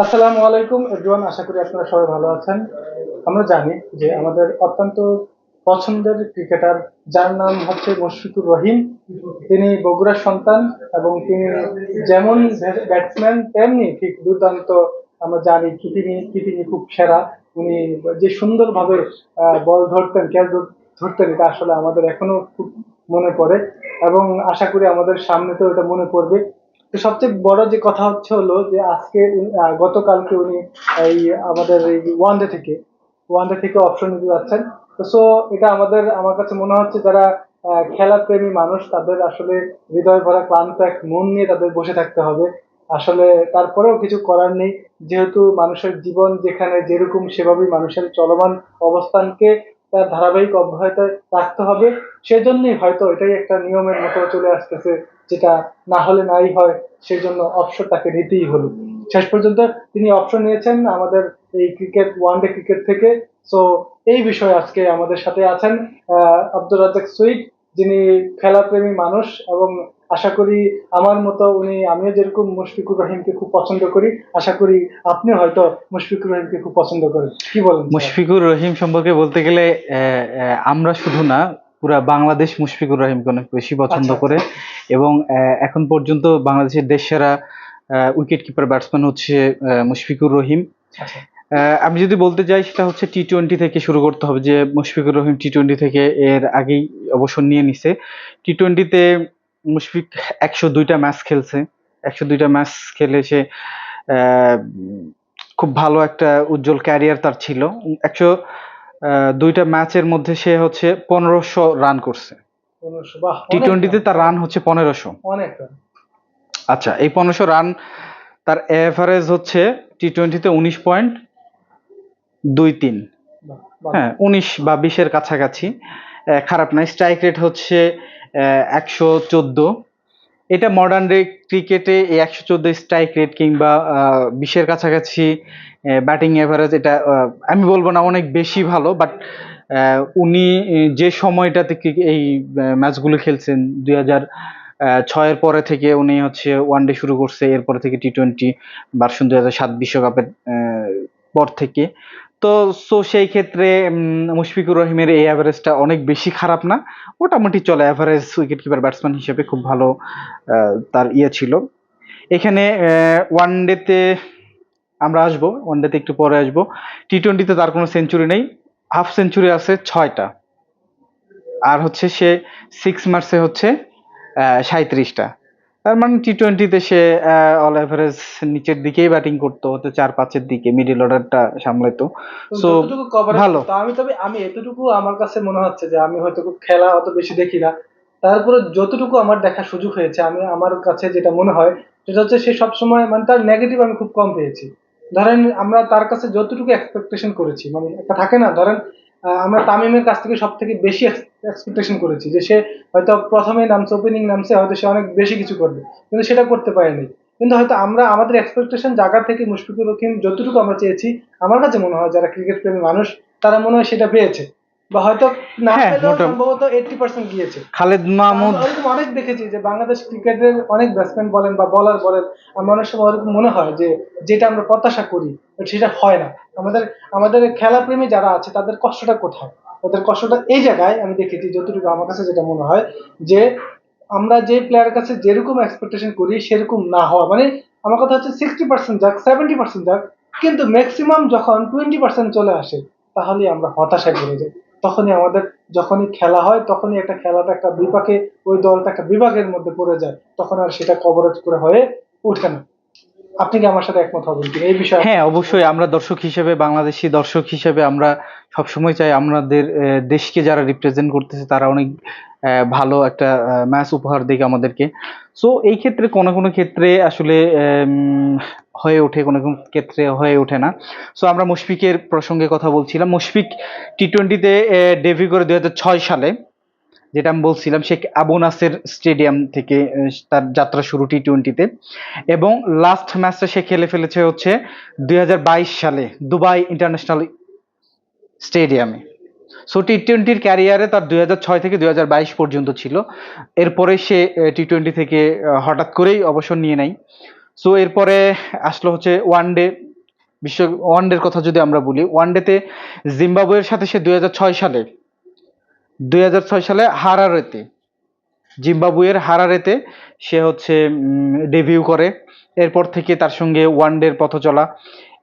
আসসালামু আলাইকুম এভরিওয়ান আশা করি আপনারা সবাই ভালো আছেন। আমরা জানি যে আমাদের অত্যন্ত পছন্দের ক্রিকেটার, যার নাম হচ্ছে মুশফিকুর রহিম। তিনি বগুড়ার সন্তান এবং তিনি যেমন ব্যাটসম্যান তেমনি ঠিক দুর্দান্ত, আমরা জানি কিপিনি কিপিনি খুব সেরা। উনি যে সুন্দরভাবে বল ধরতেন ক্যাচ ধরতেন, এটা আসলে আমাদের এখনও খুব মনে পড়ে। এবং আশা করি আমাদের সামনে তো এটা মনে পড়বে। তো সবচেয়ে বড় যে কথা হচ্ছে হলো যে আজকে গতকালকে উনি এই আমাদের এই ওয়ানডে থেকে ওয়ানডে থেকে অপশন নিতে যাচ্ছেন। তো সো এটা আমাদের আমার কাছে মনে হচ্ছে যারা আহ, খেলাপ্রেমী মানুষ তাদের আসলে হৃদয় ভরা ক্লান্ত এক মন নিয়ে তাদের বসে থাকতে হবে। আসলে তারপরেও কিছু করার নেই। যেহেতু মানুষের জীবন যেখানে যেরকম সেভাবেই মানুষের চলমান অবস্থানকে তার ধারাবাহিক অব্যাহত রাখতে হবে। সেজন্যই হয়তো এটাই একটা নিয়মের মতো চলে আসতেছে, যেটা না হলে নাই হয় সেই জন্য অবসর তাকে নিতেই হলো। শেষ পর্যন্ত তিনি অপশন নিয়েছেন আমাদের এই ক্রিকেট ওয়ানডে ক্রিকেট থেকে। সো এই বিষয়ে আজকে আমাদের সাথে আছেন আব্দুর রাজাক সুইট যিনি খেলাপ্রেমী মানুষ এবং আশা করি আমার মতো উনি আমিও যেরকম মুশফিকুর রহিমকে খুব পছন্দ করি আশা করি আপনি হয়তো মুশফিকুর রহিমকে খুব পছন্দ করেন। কি বলেন মুশফিকুর রহিম সম্পর্কে বলতে গেলে আমরা শুধু না পুরা বাংলাদেশ মুশফিকুর রহিমকে অনেক বেশি পছন্দ আচ্ছা, করে এবং এখন পর্যন্ত বাংলাদেশের দেশসেরা উইকেট কিপার ব্যাটসম্যান হচ্ছে মুশফিকুর রহিম। আচ্ছা। আমি যদি বলতে চাই সেটা হচ্ছে টি টোয়েন্টি থেকে শুরু করতে হবে যে মুশফিকুর রহিম টি টোয়েন্টি থেকে এর আগেই অবসর নিয়ে নিছে। টি টোয়েন্টিতে মুশফিক একশো দুইটা ম্যাচ খেলছে। একশো দুইটা ম্যাচ খেলে সে খুব ভালো একটা উজ্জ্বল ক্যারিয়ার তার ছিল। একশো দুইটা ম্যাচের মধ্যে সে হচ্ছে পনেরোশো রান করছে। টি টোয়েন্টিতে তার রান হচ্ছে পনেরোশো। আচ্ছা এই পনেরোশো রান তার এভারেজ হচ্ছে টি টোয়েন্টিতে উনিশ পয়েন্ট দুই তিন। হ্যাঁ উনিশ বা বিশের কাছাকাছি। খারাপ নয় স্ট্রাইক রেট হচ্ছে একশো চোদ্দ। এটা মডার্ন ডে ক্রিকেটে এই একশো চোদ্দ স্ট্রাইক রেট কিংবা বিশের কাছাকাছি ব্যাটিং অ্যাভারেজ এটা আমি বলব না অনেক বেশি ভালো বাট উনি যে সময়টাতে এই ম্যাচগুলো খেলছেন, দুই হাজার ছয়ের পরে থেকে উনি হচ্ছে ওয়ান ডে শুরু করছে, এরপরে থেকে টি টোয়েন্টি ভার্সন দুই হাজার সাত বিশ্বকাপের পর থেকে। তো সো সেই ক্ষেত্রে মুশফিকুর রহিমের এই অ্যাভারেজটা অনেক বেশি খারাপ না। মোটামুটি চলে অ্যাভারেজ উইকেট কিপার ব্যাটসম্যান হিসেবে খুব ভালো তার ইয়ে ছিল। এখানে ওয়ান ডেতে আমরা আসব ওয়ান ডেতে একটু পরে আসব। টি টোয়েন্টিতে তার কোনো সেঞ্চুরি নেই। হাফ সেঞ্চুরি আছে ছয়টা। আর হচ্ছে সে সিক্স মার্চে হচ্ছে সাঁত্রিশটা তার মানে টি টোয়েন্টিতে সে অল এভারেজ নিচের দিকেই ব্যাটিং করতো হতে চার পাঁচের দিকে মিডিল অর্ডারটা সামলাতো তো So, যতটুকু coverage ভালো। আমি তবে আমি এতটুকু আমার কাছে মনে হচ্ছে যে আমি হয়তো খুব খেলা অত বেশি দেখি না। তারপরে যতটুকু আমার দেখার সুযোগ হয়েছে আমি আমার কাছে যেটা মনে হয় সেটা হচ্ছে সে সবসময় মানে তার নেগেটিভ আমি খুব কম পেয়েছি। ধরেন আমরা তার কাছে যতটুকু এক্সপেকটেশন করেছি মানে একটা থাকে না ধরেন আমরা তামিমের কাছ থেকে সব থেকে বেশি এক্সপেকটেশন করেছি যে সে হয়তো প্রথমে নামছে ওপেনিং নামছে, হয়তো সে অনেক বেশি কিছু করবে। কিন্তু সেটা করতে পারেনি। কিন্তু হয়তো আমরা, আমাদের এক্সপেকটেশন জায়গা থেকে মুশফিকুর রহিম যতটুকু আমরা চেয়েছি, আমার কাছে মনে হয় যারা ক্রিকেট প্রেমী মানুষ, তারা মনে হয় সেটা পেয়েছে। বা হয়তো না হ্যাঁ, পেলেও সম্ভবত এইটটি পার্সেন্ট গিয়েছে। খালেদ মাহমুদ অনেক দেখেছি যে বাংলাদেশ ক্রিকেটের অনেক ব্যাটসম্যান বলেন বা বলার বলেন আমার অনেক সময় ওরকম মনে হয় যে যেটা আমরা প্রত্যাশা করি সেটা হয় না। আমাদের আমাদের খেলাপ্রেমী যারা আছে তাদের কষ্টটা কোথায়? তাদের কষ্টটা এই জায়গায় আমি দেখেছি যতটুকু আমার কাছে যেটা মনে হয় যে আমরা যে প্লেয়ারের কাছে যেরকম এক্সপেকটেশন করি সেরকম না হওয়া। মানে আমার কথা হচ্ছে সিক্সটি পার্সেন্ট যাক সেভেন্টি পার্সেন্ট যাক কিন্তু ম্যাক্সিমাম যখন টোয়েন্টি পার্সেন্ট চলে আসে তাহলেই আমরা হতাশায় পড়ে যাই। তখনই আমাদের যখনই খেলা হয়, তখনই একটা খেলাটা একটা বিপাকে, ওই দলটা একটা বিভাগের মধ্যে পড়ে যায়। তখন আর সেটা কভারেজ করে হয়ে উঠে না। আপনি কি আমার সাথে একমত হবেন কি এই বিষয়ে হ্যাঁ অবশ্যই আমরা দর্শক হিসেবে, বাংলাদেশি দর্শক হিসেবে আমরা সবসময় চাই আমাদের দেশকে যারা রিপ্রেজেন্ট করতেছে, তারা অনেক ভালো একটা ম্যাচ উপহার দিক আমাদেরকে। সো এই ক্ষেত্রে কোনো কোনো ক্ষেত্রে আসলে হয়ে ওঠে, কোনো ক্ষেত্রে হয়ে ওঠে না। সো আমরা মুশফিকের প্রসঙ্গে কথা বলছিলাম। মুশফিক টি টোয়েন্টিতে ডেবিউ করে দুই হাজার ছয় সালে, যেটা আমি বলছিলাম, শেখ আবু নাসের স্টেডিয়াম থেকে তার যাত্রা শুরু টি টোয়েন্টিতে এবং লাস্ট ম্যাচটা সে খেলে ফেলেছে হচ্ছে দু হাজার বাইশ সালে, দুবাই ইন্টারন্যাশনাল স্টেডিয়ামে সো টি টোয়েন্টির ক্যারিয়ারে তার দুই হাজার ছয় থেকে দুই হাজার বাইশ পর্যন্ত ছিল। এরপরে সে টি টোয়েন্টি থেকে হঠাৎ করেই অবসর নিয়ে নেয়। সো এরপরে আসলো হচ্ছে ওয়ান ডে বিশ্ব ওয়ান ডের কথা যদি আমরা বলি ওয়ান ডেতে জিম্বাবুয়ের সাথে সে দুই হাজার ছয় সালে দু হাজার ছয় সালে হারারেতে, জিম্বাবুয়ের হারারেতে সে হচ্ছে ডেবিউ করে। এরপর থেকে তার সঙ্গে ওয়ান ডের পথ চলা।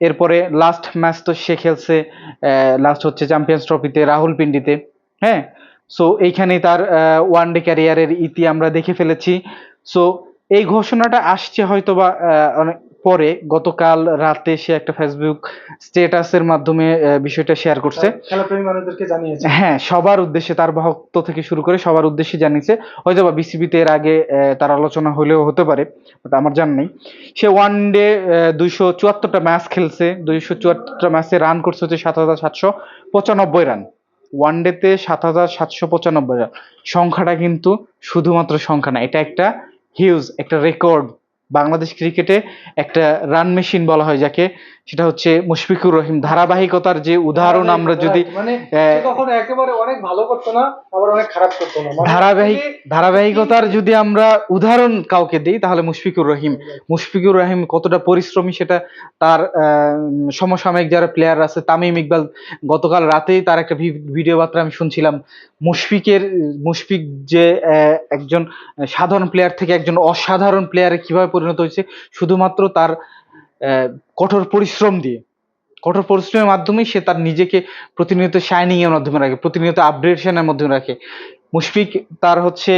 এরপরে লাস্ট ম্যাচ তো সে খেলছে লাস্ট হচ্ছে চ্যাম্পিয়ন্স ট্রফিতে রাহুল পিন্ডিতে। হ্যাঁ? সো এইখানে তার ওয়ান ডে ক্যারিয়ারের ইতি আমরা দেখে ফেলেছি। সো এই ঘোষণাটা আসছে হয়তো বা আহ, অনেক পরে গতকাল রাতে সে একটা ফেসবুক স্ট্যাটাসের মাধ্যমে বিষয়টা শেয়ার করছে। জানিয়েছে। হ্যাঁ সবার উদ্দেশ্যে তার ভক্ত থেকে শুরু করে সবার উদ্দেশ্যে জানিয়েছে। হয়তো বা বিসিবিতে এর আগে তার আলোচনা হলেও হতে পারে আমার জানা নেই। সে ওয়ান ডে দুইশো চুয়াত্তরটা ম্যাচ খেলছে দুইশো চুয়াত্তরটা ম্যাচে রান করছে হচ্ছে সাত হাজার সাতশো পঁচানব্বই রান ওয়ান ডেতে সাত হাজার সাতশো পঁচানব্বই রান সংখ্যাটা কিন্তু শুধুমাত্র সংখ্যা না এটা একটা হিউজ একটা রেকর্ড বাংলাদেশ ক্রিকেটে একটা রান মেশিন বলা হয় যাকে সেটা হচ্ছে মুশফিকুর রহিম। ধারাবাহিকতার যে উদাহরণ আমরা যদি মানে কখনো একেবারে অনেক ভালো করতো না আবার অনেক খারাপ করতো না। মানে ধারাবাহিক ধারাবাহিকতার যদি আমরা উদাহরণ কাউকে দিই তাহলে মুশফিকুর রহিম। মুশফিকুর রহিম কতটা পরিশ্রমী সেটা তার আহ, সমসাময়িক যারা প্লেয়ার আছে তামিম ইকবাল গতকাল রাতেই তার একটা ভিডিও বার্তা আমি শুনছিলাম। মুশফিকের মুশফিক যে আহ, একজন সাধারণ প্লেয়ার থেকে একজন অসাধারণ প্লেয়ারে কীভাবে পরিণত হয়েছে শুধুমাত্র তার কঠোর পরিশ্রম দিয়ে। কঠোর পরিশ্রমের মাধ্যমেই সে তার নিজেকে প্রতিনিয়ত শাইনিং এর মাধ্যমে রাখে, প্রতিনিয়ত আপডেশনের মাধ্যমে রাখে। মুশফিক তার হচ্ছে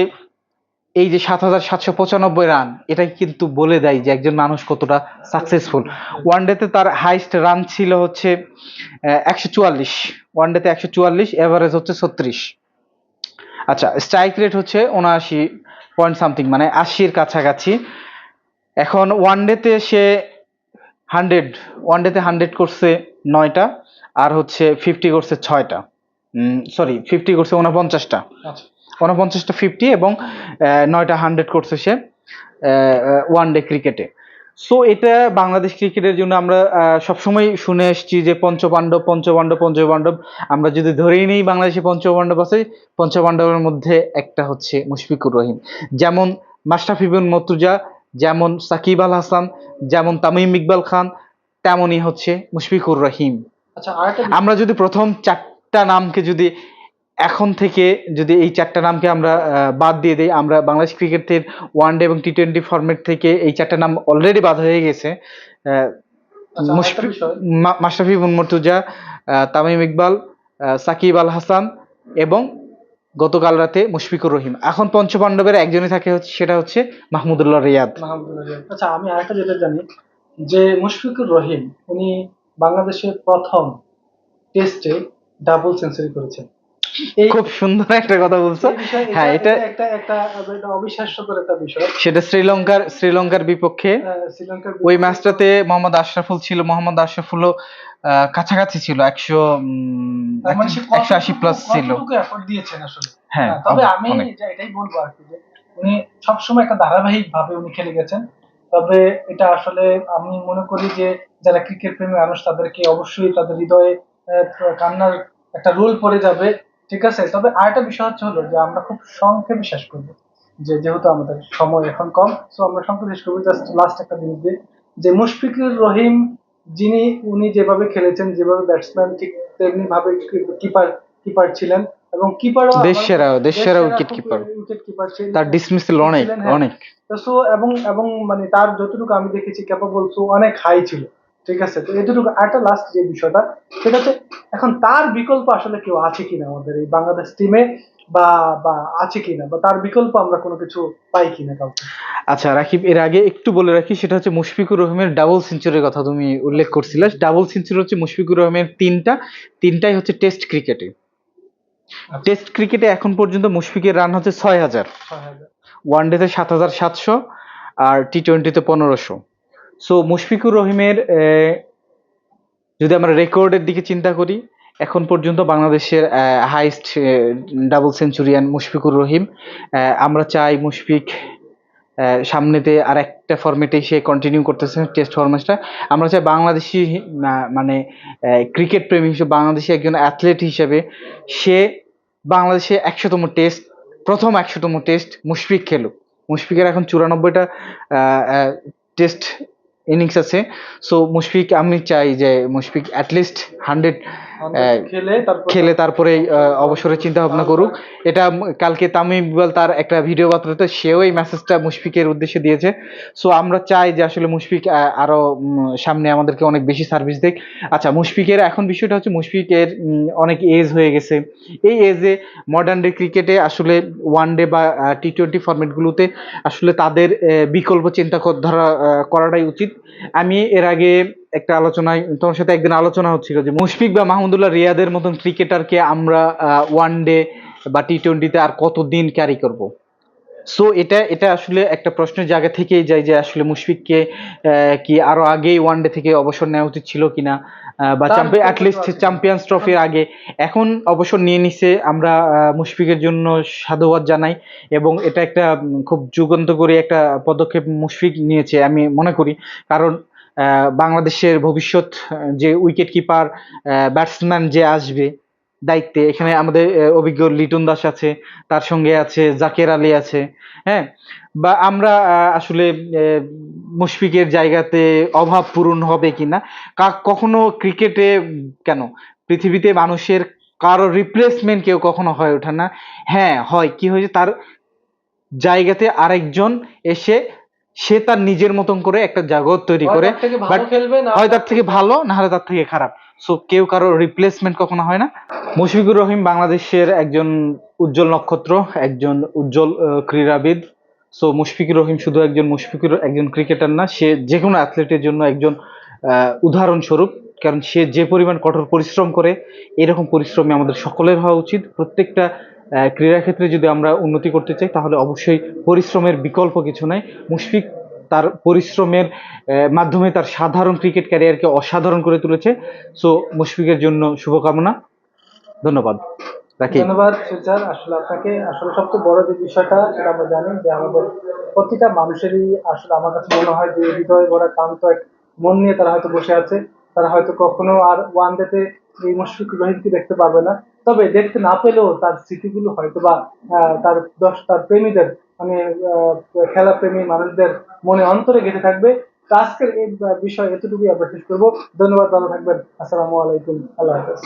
এই যে সাত হাজার সাতশো পঁচানব্বই রান এটাই কিন্তু বলে দেয় যে একজন মানুষ কতটা সাকসেসফুল ওয়ানডেতে তার হাইস্ট রান ছিল হচ্ছে একশো চুয়াল্লিশ। ওয়ানডেতে একশো চুয়াল্লিশ এভারেজ হচ্ছে ছত্রিশ। আচ্ছা স্ট্রাইক রেট হচ্ছে উনআশি পয়েন্ট সামথিং মানে আশির কাছাকাছি। এখন ওয়ান ওয়ানডেতে সে হান্ড্রেড ওয়ান ওয়ানডেতে হান্ড্রেড করছে নয়টা আর হচ্ছে ফিফটি করছে ছয়টা। সরি ফিফটি করছে উনপঞ্চাশটা। আচ্ছা। উনপঞ্চাশটা ফিফটি এবং নয়টা হান্ড্রেড করছে সে ওয়ান ডে ক্রিকেটে সো এটা বাংলাদেশ ক্রিকেটের জন্য আমরা সবসময় শুনে এসেছি যে পঞ্চপাণ্ডব পঞ্চপাণ্ডব পঞ্চপাণ্ডব। আমরা যদি ধরেই নিই বাংলাদেশে পঞ্চপাণ্ডব আছে পঞ্চপাণ্ডবের মধ্যে একটা হচ্ছে মুশফিকুর রহিম। যেমন মাশরাফি বিন মর্তুজা যেমন সাকিব আল হাসান যেমন তামিম ইকবাল খান তেমনই হচ্ছে মুশফিকুর রহিম। আচ্ছা আমরা যদি প্রথম চারটা নামকে যদি এখন থেকে যদি এই চারটা নামকে আমরা বাদ দিয়ে দিই আমরা বাংলাদেশ ক্রিকেটের ওয়ান ডে এবং টি টোয়েন্টি ফরম্যাট থেকে এই চারটা নাম অলরেডি বাদ হয়ে গেছে। আচ্ছা, মাশরাফি বিন মর্তুজা তামিম ইকবাল সাকিব আল হাসান এবং গতকাল রাতে মুশফিকুর রহিম। এখন পঞ্চপাণ্ডবের একজনই থাকে হচ্ছে, সেটা হচ্ছে মাহমুদুল্লাহ রিয়াদ। আচ্ছা আমি আরেকটা যেটা জানি, যে মুশফিকুর রহিম, উনি বাংলাদেশের প্রথম টেস্টে ডাবল সেঞ্চুরি করেছেন। খুব সুন্দর একটা কথা বলছো। হ্যাঁ এটা একটা একটা অবিশ্বাস্যকর একটা বিষয়। সেটা শ্রীলঙ্কার শ্রীলঙ্কার বিপক্ষে। শ্রীলঙ্কার ওই ম্যাচটাতে মোহাম্মদ আশরাফুল ছিল মোহাম্মদ আশরাফুলও আহ, কাছাকাছি ছিল একশো মানে একশো আশি প্লাস ছিল। দিয়েছেন আসলে? হ্যাঁ হ্যাঁ, তবে আমি এটাই বলব আর কি যে উনি সবসময় একটা ধারাবাহিক ভাবে উনি খেলে গেছেন। তবে এটা আসলে আমি মনে করি যে যারা ক্রিকেট প্রেমী মানুষ তাদেরকে অবশ্যই তাদের হৃদয়ে কান্নার একটা রোল পড়ে যাবে। ঠিক আছে? তবে আরেকটা বিষয় হচ্ছে হলো যে আমরা খুব সংক্ষেপে শেষ করব। যে যেহেতু আমাদের সময় এখন কম সো আমরা সংক্ষেপে শেষ করব। জাস্ট লাস্ট একটা জিনিস দিয়ে। যে মুশফিকুর রহিম যিনি উনি যেভাবে খেলেছেন যেভাবে ব্যাটসম্যান ঠিক তেমনি ভাবে কিপার কিপার ছিলেন এবং কিপারও দেশ সেরা দেশ সেরা উইকেট কিপার উইকেট কিপার ছিলেন। তার ডিসমিসেল অনেক হ্যাঁ। অনেক। সো এবং এবং মানে তার যতটুকু আমি দেখেছি ক্যাপাবল সো অনেক হাই ছিল। ঠিক আছে তো এতটুকু একটা লাস্ট যে বিষয়টা সেটা হচ্ছে এখন তার বিকল্প আসলে কেউ আছে কিনা আমাদের এই বাংলাদেশ টিমে বা বা আছে কিনা বা তার বিকল্প আমরা কোনো কিছু পাই কিনা কাউকে? আচ্ছা রাকিব এর আগে একটু বলে রাখি সেটা হচ্ছে মুশফিকুর রহিমের ডাবল সেঞ্চুরির কথা তুমি উল্লেখ করছিলে। ডাবল সেঞ্চুরি হচ্ছে মুশফিকুর রহিমের তিনটা তিনটাই হচ্ছে টেস্ট ক্রিকেটে টেস্ট ক্রিকেটে এখন পর্যন্ত মুশফিকের রান হচ্ছে ছয় হাজার। ছয় হাজার। ওয়ান ডেতে সাত হাজার সাতশো আর টি টোয়েন্টিতে পনেরোশো। সো মুশফিকুর রহিমের যদি আমরা রেকর্ডের দিকে চিন্তা করি, এখন পর্যন্ত বাংলাদেশের highest double centurion Mushfiqur Rahim আমরা চাই মুশফিক সামনেতে আর একটা ফর্মেটে সে কন্টিনিউ করতেছে টেস্ট ফরম্যাটটা আমরা চাই বাংলাদেশি মানে ক্রিকেট প্রেমী হিসেবে, বাংলাদেশি একজন অ্যাথলেট হিসেবে সে বাংলাদেশে একশোতম টেস্ট প্রথম একশোতম টেস্ট মুশফিক খেলুক। মুশফিকের এখন চুরানব্বইটা টেস্ট ইনিংস আছে। সো মুশফিক আমি চাই যে মুশফিক অ্যাটলিস্ট হান্ড্রেড খেলে তারপরে অবসরের চিন্তা ভাবনা করুক। এটা কালকে তামিম ইকবাল তার একটা ভিডিও বার্তাতে সেও এই মেসেজটা মুশফিকের উদ্দেশ্যে দিয়েছে। সো আমরা চাই যে আসলে মুশফিক আরও সামনে আমাদেরকে অনেক বেশি সার্ভিস দেখ আচ্ছা মুশফিকের এখন বিষয়টা হচ্ছে মুশফিকের অনেক এজ হয়ে গেছে। এই এজে মডার্ন ডে ক্রিকেটে আসলে ওয়ান ডে বা টি টোয়েন্টি ফরম্যাটগুলোতে আসলে তাদের বিকল্প চিন্তা কর- ধরা করাটাই উচিত। আমি এর আগে একটা আলোচনায় তোমার সাথে একদিন আলোচনা হচ্ছিল যে মুশফিক বা মাহমুদুল্লাহ রিয়াদের মতন ক্রিকেটারকে আমরা ওয়ান ডে বা টি টোয়েন্টিতে আর কতদিন ক্যারি করব? সো এটা এটা আসলে একটা প্রশ্নের জায়গা থেকেই যায় যে আসলে মুশফিককে কি আরও আগেই ওয়ান ডে থেকে অবসর নেওয়া উচিত ছিল কিনা বা চ্যাম্পিয়ন অ্যাটলিস্ট। চ্যাম্পিয়ন্স ট্রফির আগে। এখন অবসর নিয়ে নিছে আমরা মুশফিকের জন্য সাধুবাদ জানাই এবং এটা একটা খুব যুগান্তকারী একটা পদক্ষেপ মুশফিক নিয়েছে আমি মনে করি। কারণ বাংলাদেশের ভবিষ্যৎ যে উইকেট কিপার ব্যাটসম্যান যে আসবে দায়িত্বে, এখানে আমাদের অভিজ্ঞ লিটন দাস আছে, তার সঙ্গে আছে, জাকের আলী আছে হ্যাঁ? বা আমরা আসলে মুশফিকের জায়গাতে অভাব পূরণ হবে কিনা? কখনো ক্রিকেটে কেন? পৃথিবীতে মানুষের কারও রিপ্লেসমেন্ট কেউ কখনো হয়ে ওঠে না। হ্যাঁ হয়। কি হয়েছে? তার জায়গাতে আরেকজন এসে সে তার নিজের মতন করে একটা জগৎ তৈরি করে হয় তার থেকে ভালো না হলে তার থেকে খারাপ। সো কেউ কারও রিপ্লেসমেন্ট কখনো হয় না। মুশফিকুর রহিম বাংলাদেশের একজন উজ্জ্বল নক্ষত্র একজন উজ্জ্বল ক্রীড়াবিদ। সো মুশফিকুর রহিম শুধু একজন মুশফিকুর একজন ক্রিকেটার না সে যে কোনো অ্যাথলেটের জন্য একজন আহ, উদাহরণস্বরূপ। কারণ সে যে পরিমাণ কঠোর পরিশ্রম করে এরকম পরিশ্রমী আমাদের সকলের হওয়া উচিত। প্রত্যেকটা ক্রীড়াক্ষেত্রে যদি আমরা উন্নতি করতে চাই, তাহলে অবশ্যই পরিশ্রমের বিকল্প কিছু নাই। মুশফিক তার পরিশ্রমের মাধ্যমে তার সাধারণ ক্রিকেট ক্যারিয়ারকে অসাধারণ করে তুলেছে। সো, মুশফিকের জন্য শুভকামনা। ধন্যবাদ। ধন্যবাদ সুজার আসলে আপনাকে, আসলে সবচেয়ে বড় যে বিষয়টা, সেটা আমরা জানি যে আমাদের প্রতিটা মানুষেরই আসলে আমার কাছে মনে হয় যে হৃদয় ভরা কান্ত এক মন নিয়ে তারা হয়তো বসে আছে। তারা হয়তো কখনো আর ওয়ান ডেতে এই মুশফিক রহিমকে দেখতে পারবে না। তবে দেখতে না পেলেও তার স্মৃতিগুলো হয়তো বা তার দশ, তার প্রেমীদের মানে খেলা প্রেমী মানুষদের মনে অন্তরে গেঁথে থাকবে। তো আজকের এই বিষয় এতটুকুই আমরা শেষ করব। ধন্যবাদ, ভালো থাকবেন। আসসালামু আলাইকুম। আল্লাহ হাফেজ।